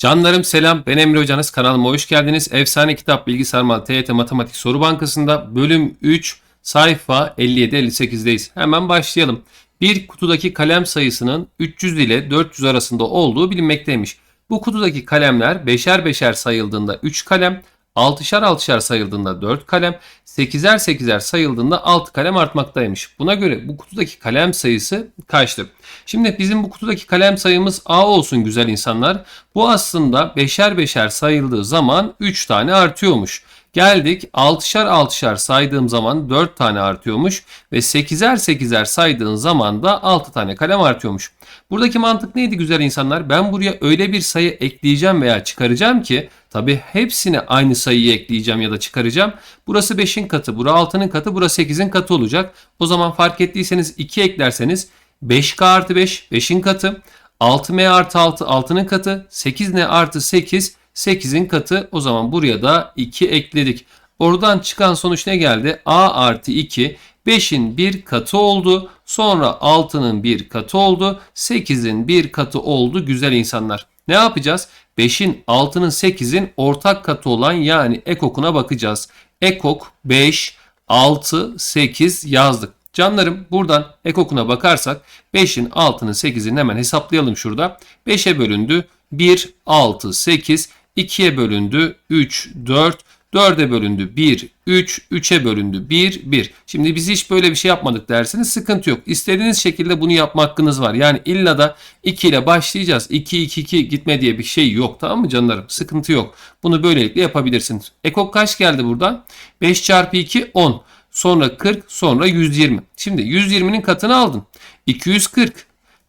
Canlarım selam ben Emre Hocanız kanalıma hoş geldiniz. Efsane Kitap Bilgi Sarmal TYT Matematik Soru Bankası'nda bölüm 3 sayfa 57-58'deyiz. Hemen başlayalım. Bir kutudaki kalem sayısının 300 ile 400 arasında olduğu bilinmekteymiş. Bu kutudaki kalemler beşer beşer sayıldığında 3 kalem, 6'şar 6'şar sayıldığında 4 kalem, 8'er 8'er sayıldığında 6 kalem artmaktaymış. Buna göre bu kutudaki kalem sayısı kaçtır? Şimdi bizim bu kutudaki kalem sayımız A olsun güzel insanlar. Bu aslında beşer beşer sayıldığı zaman 3 tane artıyormuş. Geldik 6'şar 6'şar saydığım zaman 4 tane artıyormuş ve 8'er 8'er saydığın zaman da 6 tane kalem artıyormuş. Buradaki mantık neydi güzel insanlar? Ben buraya öyle bir sayı ekleyeceğim veya çıkaracağım ki tabi hepsine aynı sayıyı ekleyeceğim ya da çıkaracağım. Burası 5'in katı, burası 6'nın katı, burası 8'in katı olacak. O zaman fark ettiyseniz 2 eklerseniz 5k artı 5, 5'in katı. 6m artı 6, 6'nın katı. 8n artı 8, 8'in katı. O zaman buraya da 2 ekledik. Oradan çıkan sonuç ne geldi? a artı 2, 5'in bir katı oldu. Sonra 6'nın bir katı oldu. 8'in bir katı oldu güzel insanlar. Ne yapacağız? 5'in, 6'nın, 8'in ortak katı olan yani ekokuna bakacağız. Ekok 5, 6, 8 yazdık. Canlarım buradan ekokuna bakarsak 5'in 6'nın 8'ini hemen hesaplayalım şurada. 5'e bölündü 1, 6, 8, 2'ye bölündü 3, 4, 4'e bölündü 1, 3, 3'e bölündü 1, 1. Şimdi biz hiç böyle bir şey yapmadık derseniz sıkıntı yok. İstediğiniz şekilde bunu yapma hakkınız var. Yani illa da 2 ile başlayacağız. 2, 2, 2 gitme diye bir şey yok tamam mı canlarım? Sıkıntı yok. Bunu böylelikle yapabilirsiniz. Ekok kaç geldi buradan? 5 çarpı 2, 10 sonra 40, sonra 120. Şimdi 120'nin katını aldın. 240.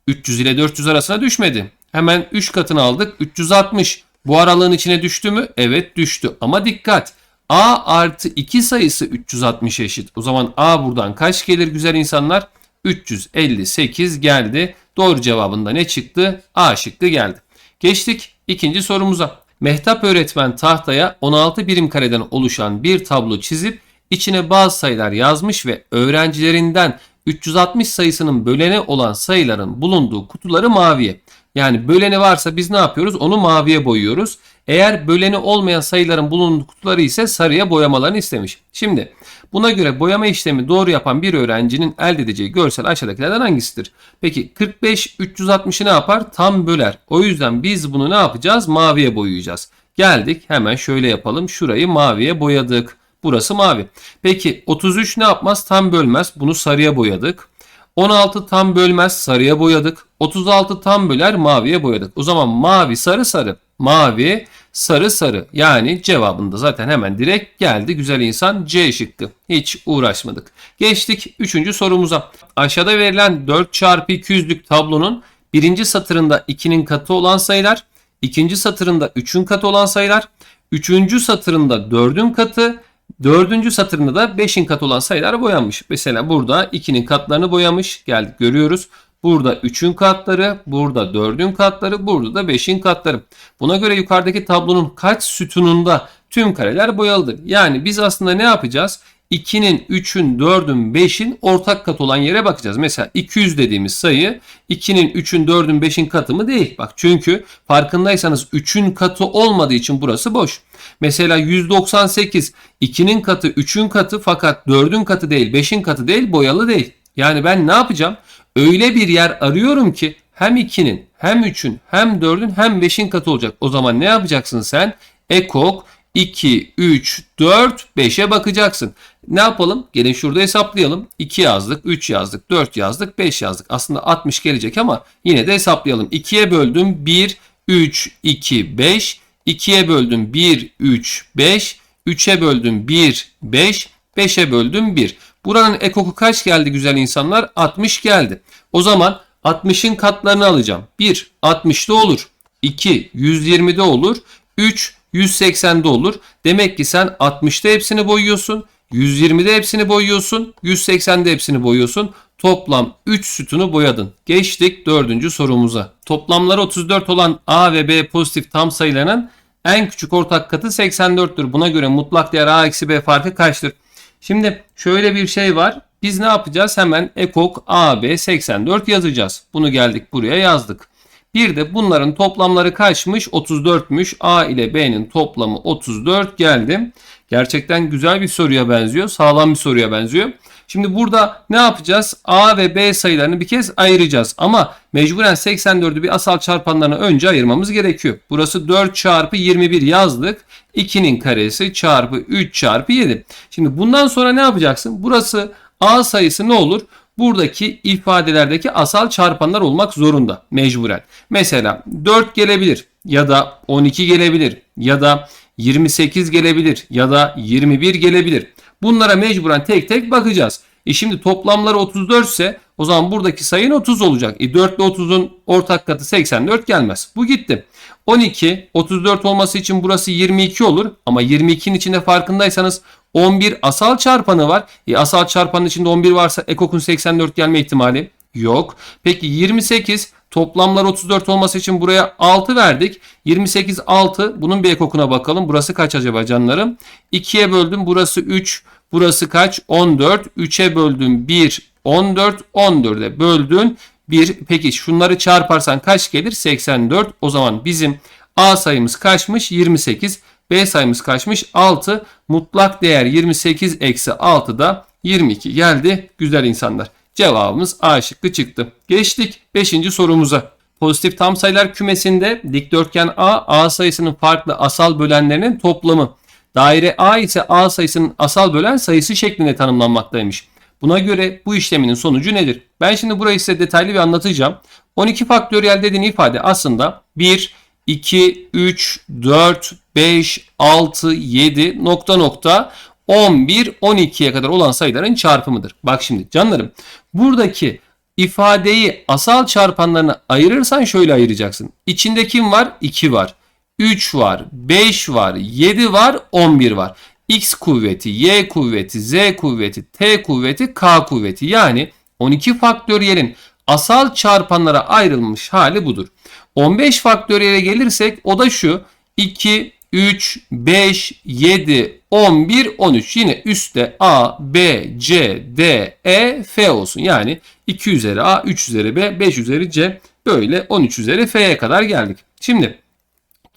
300 ile 400 arasına düşmedi. Hemen 3 katını aldık. 360. Bu aralığın içine düştü mü? Evet düştü. Ama dikkat. A artı 2 sayısı 360 eşit. O zaman A buradan kaç gelir güzel insanlar? 358 geldi. Doğru cevabında ne çıktı? A şıkkı geldi. Geçtik ikinci sorumuza. Mehtap öğretmen tahtaya 16 birim kareden oluşan bir tablo çizip içine bazı sayılar yazmış ve öğrencilerinden 360 sayısının bölene olan sayıların bulunduğu kutuları maviye. Yani böleni varsa biz ne yapıyoruz? Onu maviye boyuyoruz. Eğer böleni olmayan sayıların bulunduğu kutuları ise sarıya boyamalarını istemiş. Şimdi buna göre boyama işlemi doğru yapan bir öğrencinin elde edeceği görsel aşağıdakilerden hangisidir? Peki 45 360'ı ne yapar? Tam böler. O yüzden biz bunu ne yapacağız? Maviye boyayacağız. Geldik hemen şöyle yapalım. Şurayı maviye boyadık. Burası mavi. Peki 33 ne yapmaz? Tam bölmez. Bunu sarıya boyadık. 16 tam bölmez. Sarıya boyadık. 36 tam böler. Maviye boyadık. O zaman mavi sarı sarı. Mavi sarı sarı. Yani cevabında zaten hemen direkt geldi. Güzel insan C şıkkı. Hiç uğraşmadık. Geçtik 3. sorumuza. Aşağıda verilen 4 çarpı 200'lük tablonun birinci satırında 2'nin katı olan sayılar, ikinci satırında 3'ün katı olan sayılar, üçüncü satırında 4'ün katı, Dördüncü satırında da 5'in katı olan sayılar boyanmış. Mesela burada 2'nin katlarını boyamış. Geldik görüyoruz. Burada 3'ün katları, burada 4'ün katları, burada da 5'in katları. Buna göre yukarıdaki tablonun kaç sütununda tüm kareler boyalıdır? Yani biz aslında ne yapacağız? 2'nin, 3'ün, 4'ün, 5'in ortak kat olan yere bakacağız. Mesela 200 dediğimiz sayı 2'nin, 3'ün, 4'ün, 5'in katı mı değil. Bak çünkü farkındaysanız 3'ün katı olmadığı için burası boş. Mesela 198 2'nin katı 3'ün katı fakat 4'ün katı değil 5'in katı değil boyalı değil. Yani ben ne yapacağım? Öyle bir yer arıyorum ki hem 2'nin hem 3'ün hem 4'ün hem 5'in katı olacak. O zaman ne yapacaksın sen? Ekok 2, 3, 4, 5'e bakacaksın. Ne yapalım? Gelin şurada hesaplayalım. 2 yazdık, 3 yazdık, 4 yazdık, 5 yazdık. Aslında 60 gelecek ama yine de hesaplayalım. 2'ye böldüm 1, 3, 2, 5. 2'ye böldüm 1, 3, 5. 3'e böldüm 1, 5. 5'e böldüm 1. Buranın ekoku kaç geldi güzel insanlar? 60 geldi. O zaman 60'ın katlarını alacağım. 1, 60'da olur. 2, 120'de olur. 3, 180'de olur. Demek ki sen 60'da hepsini boyuyorsun. 120'de hepsini boyuyorsun. 180'de hepsini boyuyorsun. Toplam 3 sütunu boyadın. Geçtik dördüncü sorumuza. Toplamları 34 olan A ve B pozitif tam sayılarının en küçük ortak katı 84'tür. Buna göre mutlak değer A eksi B farkı kaçtır? Şimdi şöyle bir şey var. Biz ne yapacağız? Hemen ekok AB 84 yazacağız. Bunu geldik buraya yazdık. Bir de bunların toplamları kaçmış? 34'müş. A ile B'nin toplamı 34 geldi. Gerçekten güzel bir soruya benziyor. Sağlam bir soruya benziyor. Şimdi burada ne yapacağız? A ve B sayılarını bir kez ayıracağız. Ama mecburen 84'ü bir asal çarpanlarına önce ayırmamız gerekiyor. Burası 4 çarpı 21 yazdık. 2'nin karesi çarpı 3 çarpı 7. Şimdi bundan sonra ne yapacaksın? Burası A sayısı ne olur? Buradaki ifadelerdeki asal çarpanlar olmak zorunda mecburen. Mesela 4 gelebilir ya da 12 gelebilir ya da 28 gelebilir ya da 21 gelebilir. Bunlara mecburen tek tek bakacağız. E şimdi toplamları 34 ise o zaman buradaki sayın 30 olacak. E 4 ile 30'un ortak katı 84 gelmez. Bu gitti. 12, 34 olması için burası 22 olur. Ama 22'nin içinde farkındaysanız 11 asal çarpanı var. E asal çarpanın içinde 11 varsa ekokun 84 gelme ihtimali yok. Peki 28 toplamlar 34 olması için buraya 6 verdik. 28 6 bunun bir ekokuna bakalım. Burası kaç acaba canlarım? 2'ye böldüm burası 3. Burası kaç? 14. 3'e böldüm 1. 14. 14'e böldün 1. Peki şunları çarparsan kaç gelir? 84. O zaman bizim A sayımız kaçmış? 28. B sayımız kaçmış? 6. Mutlak değer 28 eksi 6 da 22 geldi. Güzel insanlar. Cevabımız A şıkkı çıktı. Geçtik 5. sorumuza. Pozitif tam sayılar kümesinde dikdörtgen A, A sayısının farklı asal bölenlerinin toplamı. Daire A ise A sayısının asal bölen sayısı şeklinde tanımlanmaktaymış. Buna göre bu işleminin sonucu nedir? Ben şimdi burayı size detaylı bir anlatacağım. 12 faktöriyel dediğin ifade aslında 1, 2, 3, 4, 5, 6, 7 nokta nokta 11, 12'ye kadar olan sayıların çarpımıdır. Bak şimdi canlarım buradaki ifadeyi asal çarpanlarına ayırırsan şöyle ayıracaksın. İçinde kim var? 2 var. 3 var, 5 var, 7 var, 11 var. X kuvveti, Y kuvveti, Z kuvveti, T kuvveti, K kuvveti. Yani 12 faktöriyelin asal çarpanlara ayrılmış hali budur. 15 faktöriyele gelirsek o da şu. 2, 3, 5, 7, 11, 13. Yine üstte A, B, C, D, E, F olsun. Yani 2 üzeri A, 3 üzeri B, 5 üzeri C. Böyle 13 üzeri F'ye kadar geldik. Şimdi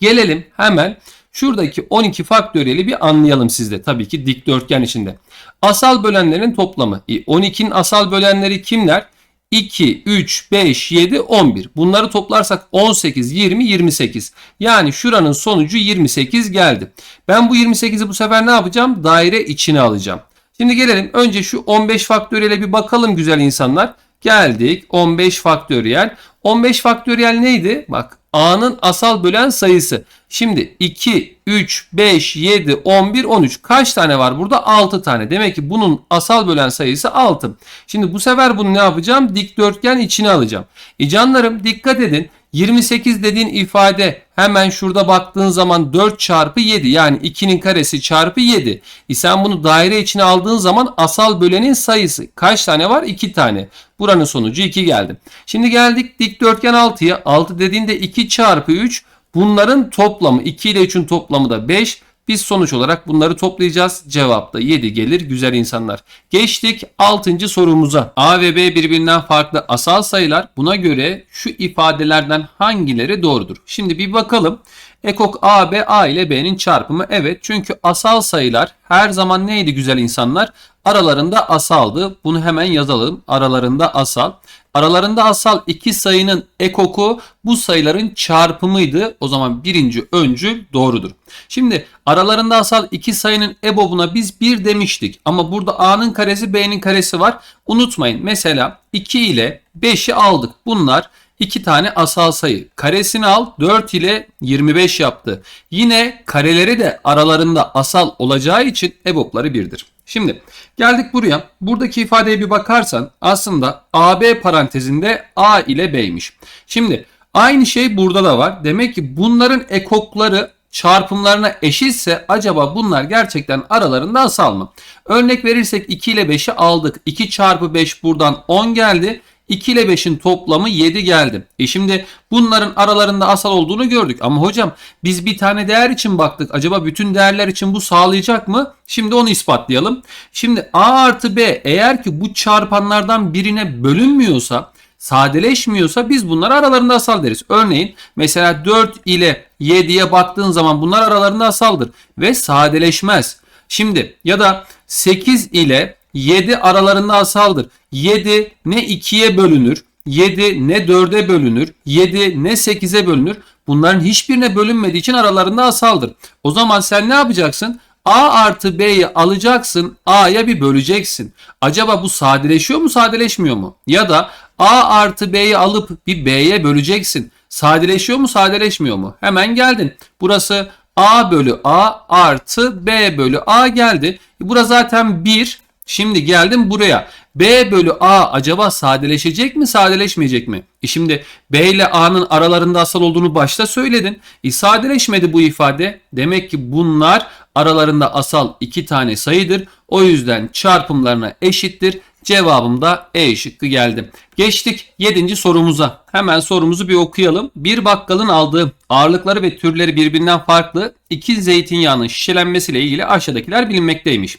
gelelim hemen şuradaki 12 faktöriyeli bir anlayalım sizde. Tabii ki dikdörtgen içinde. Asal bölenlerin toplamı. 12'nin asal bölenleri kimler? 2, 3, 5, 7, 11. Bunları toplarsak 18, 20, 28. Yani şuranın sonucu 28 geldi. Ben bu 28'i bu sefer ne yapacağım? Daire içine alacağım. Şimdi gelelim önce şu 15 faktöriyele bir bakalım güzel insanlar. Geldik 15 faktöriyel. 15 faktöriyel neydi? Bak A'nın asal bölen sayısı. Şimdi 2, 3, 5, 7, 11, 13 kaç tane var burada? 6 tane. Demek ki bunun asal bölen sayısı 6. Şimdi bu sefer bunu ne yapacağım? Dikdörtgen içine alacağım. E canlarım dikkat edin. 28 dediğin ifade hemen şurada baktığın zaman 4 çarpı 7 yani 2'nin karesi çarpı 7. E sen bunu daire içine aldığın zaman asal bölenin sayısı kaç tane var? 2 tane. Buranın sonucu 2 geldi. Şimdi geldik dikdörtgen 6'ya. 6 dediğinde 2 çarpı 3 bunların toplamı 2 ile 3'ün toplamı da 5. Biz sonuç olarak bunları toplayacağız. Cevap da 7 gelir güzel insanlar. Geçtik 6. sorumuza. A ve B birbirinden farklı asal sayılar. Buna göre şu ifadelerden hangileri doğrudur? Şimdi bir bakalım. Ekok A, B, A ile B'nin çarpımı evet. Çünkü asal sayılar her zaman neydi güzel insanlar? Aralarında asaldı. Bunu hemen yazalım. Aralarında asal. Aralarında asal iki sayının ekoku bu sayıların çarpımıydı. O zaman birinci öncül doğrudur. Şimdi aralarında asal iki sayının ebobuna biz 1 demiştik. Ama burada A'nın karesi B'nin karesi var. Unutmayın mesela 2 ile 5'i aldık. Bunlar iki tane asal sayı. Karesini al 4 ile 25 yaptı. Yine kareleri de aralarında asal olacağı için ebopları 1'dir. Şimdi geldik buraya. Buradaki ifadeye bir bakarsan aslında AB parantezinde A ile B'ymiş. Şimdi aynı şey burada da var. Demek ki bunların ekokları çarpımlarına eşitse acaba bunlar gerçekten aralarında asal mı? Örnek verirsek 2 ile 5'i aldık. 2 çarpı 5 buradan 10 geldi. 2 ile 5'in toplamı 7 geldi. E şimdi bunların aralarında asal olduğunu gördük. Ama hocam biz bir tane değer için baktık. Acaba bütün değerler için bu sağlayacak mı? Şimdi onu ispatlayalım. Şimdi A artı B eğer ki bu çarpanlardan birine bölünmüyorsa sadeleşmiyorsa biz bunları aralarında asal deriz. Örneğin mesela 4 ile 7'ye baktığın zaman bunlar aralarında asaldır ve sadeleşmez. Şimdi ya da 8 ile 7 aralarında asaldır. 7 ne 2'ye bölünür, 7 ne 4'e bölünür, 7 ne 8'e bölünür. Bunların hiçbirine bölünmediği için aralarında asaldır. O zaman sen ne yapacaksın? A artı B'yi alacaksın, A'ya bir böleceksin. Acaba bu sadeleşiyor mu, sadeleşmiyor mu? Ya da A artı B'yi alıp bir B'ye böleceksin. Sadeleşiyor mu, sadeleşmiyor mu? Hemen geldin. Burası A bölü A artı B bölü A geldi. Burası zaten 1. Şimdi geldim buraya. B bölü A acaba sadeleşecek mi sadeleşmeyecek mi? E şimdi B ile A'nın aralarında asal olduğunu başta söyledin. E sadeleşmedi bu ifade. Demek ki bunlar aralarında asal iki tane sayıdır. O yüzden çarpımlarına eşittir. Cevabım da E şıkkı geldi. Geçtik 7. sorumuza. Hemen sorumuzu bir okuyalım. Bir bakkalın aldığı ağırlıkları ve türleri birbirinden farklı iki zeytinyağının şişelenmesiyle ilgili aşağıdakiler bilinmekteymiş.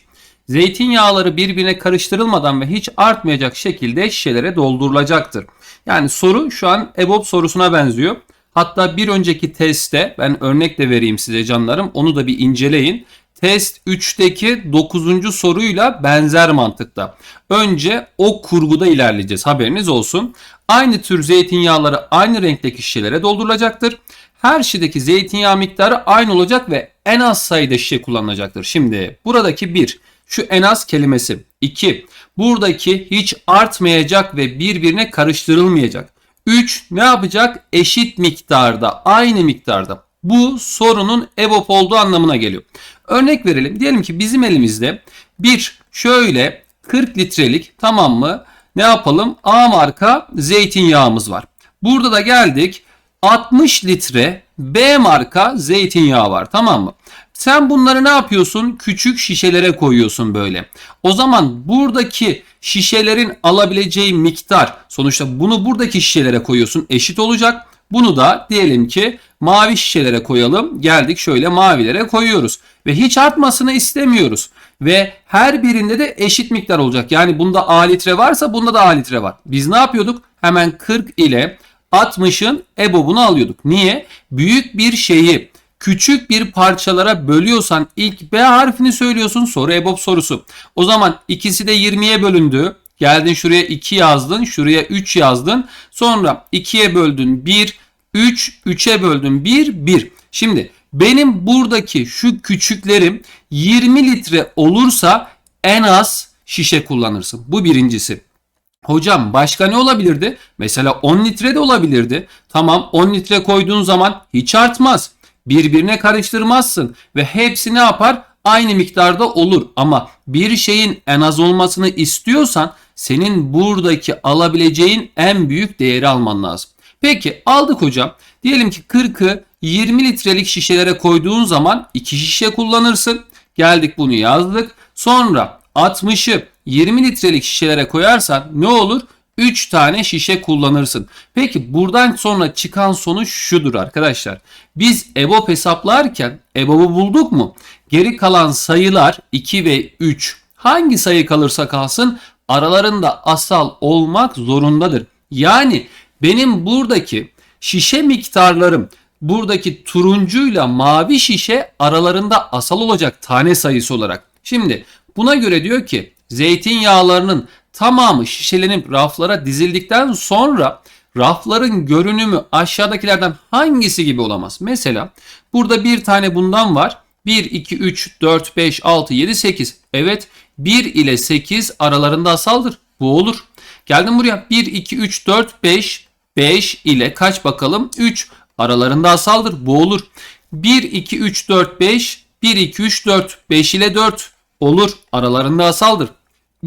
Zeytinyağları birbirine karıştırılmadan ve hiç artmayacak şekilde şişelere doldurulacaktır. Yani soru şu an EBOB sorusuna benziyor. Hatta bir önceki testte ben örnek de vereyim size canlarım onu da bir inceleyin. Test 3'teki 9. soruyla benzer mantıkta. Önce o kurguda ilerleyeceğiz haberiniz olsun. Aynı tür zeytinyağları aynı renkteki şişelere doldurulacaktır. Her şişedeki zeytinyağı miktarı aynı olacak ve en az sayıda şişe kullanılacaktır. Şimdi buradaki 1 şu en az kelimesi. 2. Buradaki hiç artmayacak ve birbirine karıştırılmayacak. 3. Ne yapacak? Eşit miktarda, aynı miktarda. Bu sorunun EBOB olduğu anlamına geliyor. Örnek verelim. Diyelim ki bizim elimizde bir şöyle 40 litrelik tamam mı? Ne yapalım? A marka zeytinyağımız var. Burada da geldik 60 litre B marka zeytinyağı var tamam mı? Sen bunları ne yapıyorsun? Küçük şişelere koyuyorsun böyle. O zaman buradaki şişelerin alabileceği miktar sonuçta bunu buradaki şişelere koyuyorsun eşit olacak. Bunu da diyelim ki mavi şişelere koyalım. Geldik şöyle mavilere koyuyoruz. Ve hiç artmasını istemiyoruz. Ve her birinde de eşit miktar olacak. Yani bunda A litre varsa bunda da A litre var. Biz ne yapıyorduk? Hemen 40 ile 60'ın EBOB'unu alıyorduk. Niye? Büyük bir şeyi küçük bir parçalara bölüyorsan ilk B harfini söylüyorsun soru EBOB sorusu. O zaman ikisi de 20'ye bölündü. Geldin şuraya 2 yazdın, şuraya 3 yazdın. Sonra 2'ye böldün 1, 3, 3'e böldün 1, 1. Şimdi benim buradaki şu küçüklerim 20 litre olursa en az şişe kullanırsın. Bu birincisi. Hocam başka ne olabilirdi? Mesela 10 litre de olabilirdi. Tamam 10 litre koyduğun zaman hiç artmaz. Birbirine karıştırmazsın ve hepsi ne yapar? Aynı miktarda olur ama bir şeyin en az olmasını istiyorsan senin buradaki alabileceğin en büyük değeri alman lazım. Peki aldık hocam. Diyelim ki 40'ı 20 litrelik şişelere koyduğun zaman 2 şişe kullanırsın. Geldik bunu yazdık. Sonra 60'ı 20 litrelik şişelere koyarsan ne olur? 3 tane şişe kullanırsın. Peki buradan sonra çıkan sonuç şudur arkadaşlar. Biz EBOB hesaplarken EBOB'u bulduk mu? Geri kalan sayılar 2 ve 3. Hangi sayı kalırsa kalsın aralarında asal olmak zorundadır. Yani benim buradaki şişe miktarlarım buradaki turuncuyla mavi şişe aralarında asal olacak tane sayısı olarak. Şimdi buna göre diyor ki zeytinyağlarının tamamı şişelenip raflara dizildikten sonra rafların görünümü aşağıdakilerden hangisi gibi olamaz? Mesela burada bir tane bundan var. 1, 2, 3, 4, 5, 6, 7, 8. Evet 1 ile 8 aralarında asaldır. Bu olur. Geldim buraya 1, 2, 3, 4, 5. 5 ile kaç bakalım? 3 aralarında asaldır. Bu olur. 1, 2, 3, 4, 5. 1, 2, 3, 4. 5 ile 4 olur. Aralarında asaldır.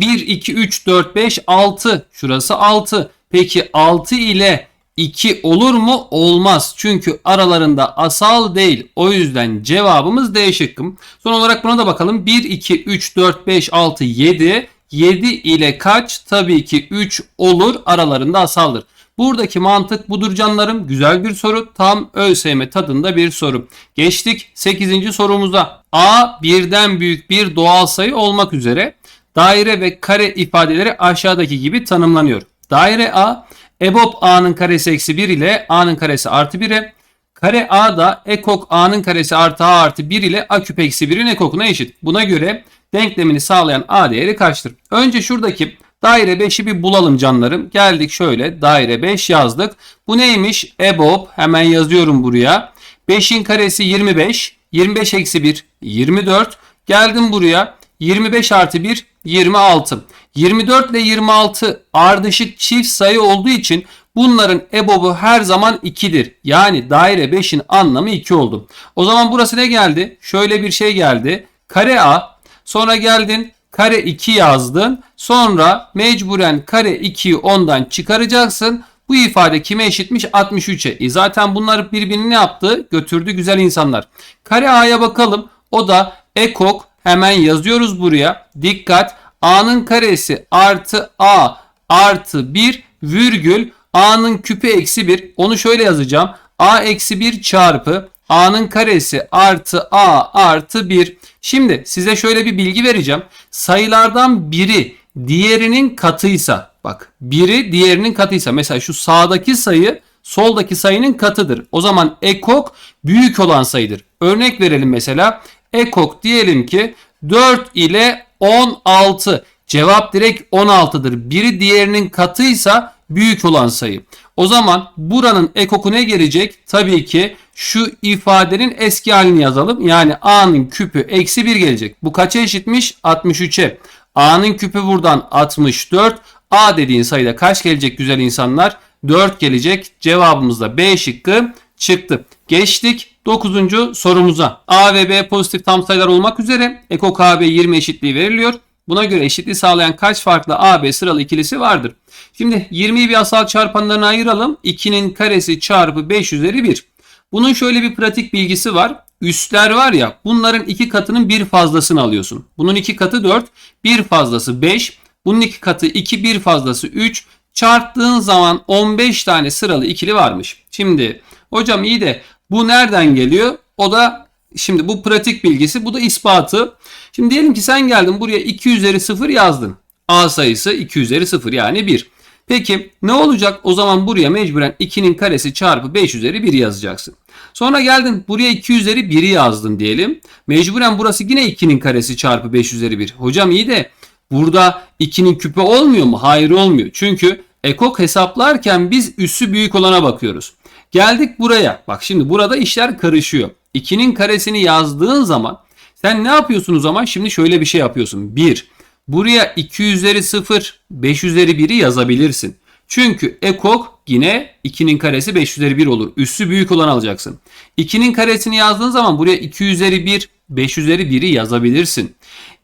1, 2, 3, 4, 5, 6. Şurası 6. Peki 6 ile 2 olur mu? Olmaz. Çünkü aralarında asal değil. O yüzden cevabımız D şıkkım. Son olarak buna da bakalım. 1, 2, 3, 4, 5, 6, 7. 7 ile kaç? Tabii ki 3 olur. Aralarında asaldır. Buradaki mantık budur canlarım. Güzel bir soru. Tam ÖSYM tadında bir soru. Geçtik 8. sorumuza. A birden büyük bir doğal sayı olmak üzere daire ve kare ifadeleri aşağıdaki gibi tanımlanıyor. Daire A EBOB A'nın karesi eksi 1 ile A'nın karesi artı 1'e. Kare A da ekok A'nın karesi artı A artı 1 ile A küp eksi 1'in ekokuna eşit. Buna göre denklemini sağlayan A değeri kaçtır? Önce şuradaki daire 5'i bir bulalım canlarım. Geldik şöyle daire 5 yazdık. Bu neymiş? EBOB hemen yazıyorum buraya. 5'in karesi 25. 25 eksi 1 24. Geldim buraya. 25 artı 1 26. 24 ile 26 ardışık çift sayı olduğu için bunların EBOB'u her zaman 2'dir. Yani daire 5'in anlamı 2 oldu. O zaman burası ne geldi? Şöyle bir şey geldi. Kare A. Sonra geldin kare 2 yazdın. Sonra mecburen kare 2'yi ondan çıkaracaksın. Bu ifade kime eşitmiş? 63'e. E zaten bunlar birbirini ne yaptı? Götürdü güzel insanlar. Kare A'ya bakalım. O da ekok. Hemen yazıyoruz buraya. Dikkat. A'nın karesi artı A artı 1 virgül A'nın küpü eksi 1. Onu şöyle yazacağım. A eksi 1 çarpı A'nın karesi artı A artı 1. Şimdi size şöyle bir bilgi vereceğim. Sayılardan biri diğerinin katıysa bak biri diğerinin katıysa mesela şu sağdaki sayı soldaki sayının katıdır. O zaman ekok büyük olan sayıdır. Örnek verelim mesela. Ekok diyelim ki 4 ile 16. Cevap direkt 16'dır. Biri diğerinin katıysa büyük olan sayı. O zaman buranın ekoku ne gelecek? Tabii ki şu ifadenin eski halini yazalım. Yani a'nın küpü eksi 1 gelecek. Bu kaça eşitmiş? 63'e. a'nın küpü buradan 64. a dediğin sayıda kaç gelecek güzel insanlar? 4 gelecek. Cevabımız da B şıkkı çıktı. Geçtik 9. sorumuza. A ve B pozitif tam sayılar olmak üzere ekok AB 20 eşitliği veriliyor. Buna göre eşitliği sağlayan kaç farklı AB sıralı ikilisi vardır? Şimdi 20'yi bir asal çarpanlarına ayıralım. 2'nin karesi çarpı 5 üzeri 1. Bunun şöyle bir pratik bilgisi var. Üstler var ya bunların iki katının bir fazlasını alıyorsun. Bunun iki katı 4, bir fazlası 5. Bunun iki katı 2, bir fazlası 3. Çarptığın zaman 15 tane sıralı ikili varmış. Şimdi hocam iyi de bu nereden geliyor? O da şimdi bu pratik bilgisi bu da ispatı. Şimdi diyelim ki sen geldin buraya 2 üzeri 0 yazdın. A sayısı 2 üzeri 0 yani 1. Peki ne olacak? O zaman buraya mecburen 2'nin karesi çarpı 5 üzeri 1 yazacaksın. Sonra geldin buraya 2 üzeri 1'i yazdın diyelim. Mecburen burası yine 2'nin karesi çarpı 5 üzeri 1. Hocam iyi de burada 2'nin küpü olmuyor mu? Hayır olmuyor. Çünkü ekok hesaplarken biz üssü büyük olana bakıyoruz. Geldik buraya. Bak şimdi burada işler karışıyor. 2'nin karesini yazdığın zaman sen ne yapıyorsun o zaman? Şimdi şöyle bir şey yapıyorsun. 1. Buraya 2 üzeri 0, 5 üzeri 1'i yazabilirsin. Çünkü ekok yine 2'nin karesi 5 üzeri 1 olur. Üssü büyük olan alacaksın. 2'nin karesini yazdığın zaman buraya 2 üzeri 1, 5 üzeri 1'i yazabilirsin.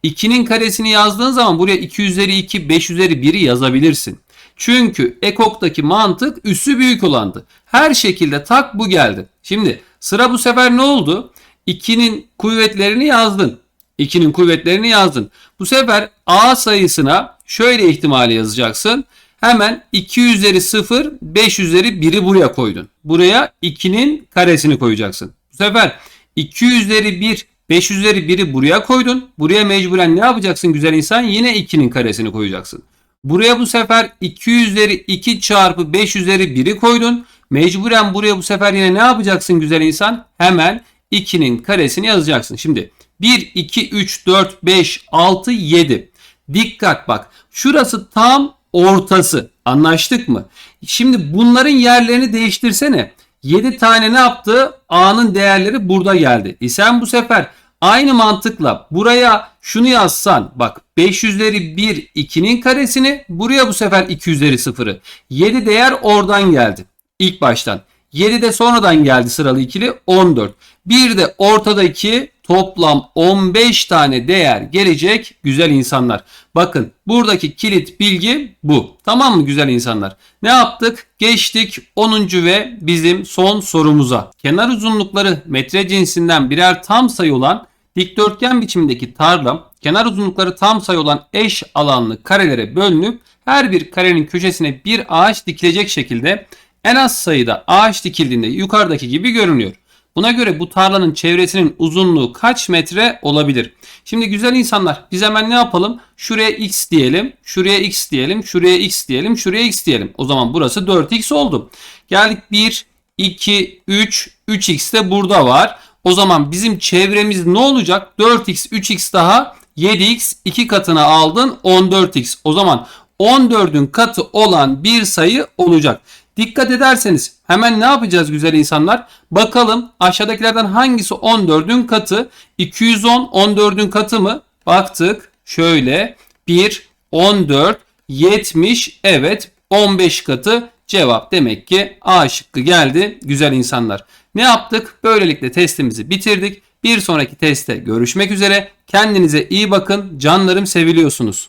2'nin karesini yazdığın zaman buraya 2 üzeri 2, 5 üzeri 1'i yazabilirsin. Çünkü ekoktaki mantık üssü büyük olandı. Her şekilde tak bu geldi. Şimdi sıra bu sefer ne oldu? 2'nin kuvvetlerini yazdın. 2'nin kuvvetlerini yazdın. Bu sefer A sayısına şöyle ihtimali yazacaksın. Hemen 2 üzeri 0, 5 üzeri 1'i buraya koydun. Buraya 2'nin karesini koyacaksın. Bu sefer 2 üzeri 1, 5 üzeri 1'i buraya koydun. Buraya mecburen ne yapacaksın güzel insan? Yine 2'nin karesini koyacaksın. Buraya bu sefer 2 üzeri 2 çarpı 5 üzeri 1'i koydun. Mecburen buraya bu sefer yine ne yapacaksın güzel insan? Hemen 2'nin karesini yazacaksın. Şimdi 1, 2, 3, 4, 5, 6, 7. Dikkat bak. Şurası tam ortası. Anlaştık mı? Şimdi bunların yerlerini değiştirsene. 7 tane ne yaptı? A'nın değerleri burada geldi. E sen bu sefer aynı mantıkla buraya şunu yazsan bak 5 üzeri 1 2'nin karesini buraya bu sefer 2 üzeri 0'ı. 7 değer oradan geldi. İlk baştan. 7 de sonradan geldi sıralı ikili 14. Bir de ortadaki toplam 15 tane değer gelecek güzel insanlar. Bakın buradaki kilit bilgi bu. Tamam mı güzel insanlar? Ne yaptık? Geçtik 10. ve bizim son sorumuza. Kenar uzunlukları metre cinsinden birer tam sayı olan dikdörtgen biçimindeki tarla kenar uzunlukları tam sayı olan eş alanlı karelere bölünüp her bir karenin köşesine bir ağaç dikilecek şekilde en az sayıda ağaç dikildiğinde yukarıdaki gibi görünüyor. Buna göre bu tarlanın çevresinin uzunluğu kaç metre olabilir? Şimdi güzel insanlar biz hemen ne yapalım? Şuraya x diyelim, şuraya x diyelim, şuraya x diyelim, şuraya x diyelim. O zaman burası 4x oldu. Geldik 1, 2, 3, 3x de burada var. O zaman bizim çevremiz ne olacak? 4x, 3x daha 7x 2 katına aldın 14x. O zaman 14'ün katı olan bir sayı olacak. Dikkat ederseniz hemen ne yapacağız güzel insanlar? Bakalım aşağıdakilerden hangisi 14'ün katı? 210 14'ün katı mı? Baktık. Şöyle 1 14 70 evet 15 katı cevap demek ki A şıkkı geldi güzel insanlar. Ne yaptık? Böylelikle testimizi bitirdik. Bir sonraki testte görüşmek üzere. Kendinize iyi bakın. Canlarım seviliyorsunuz.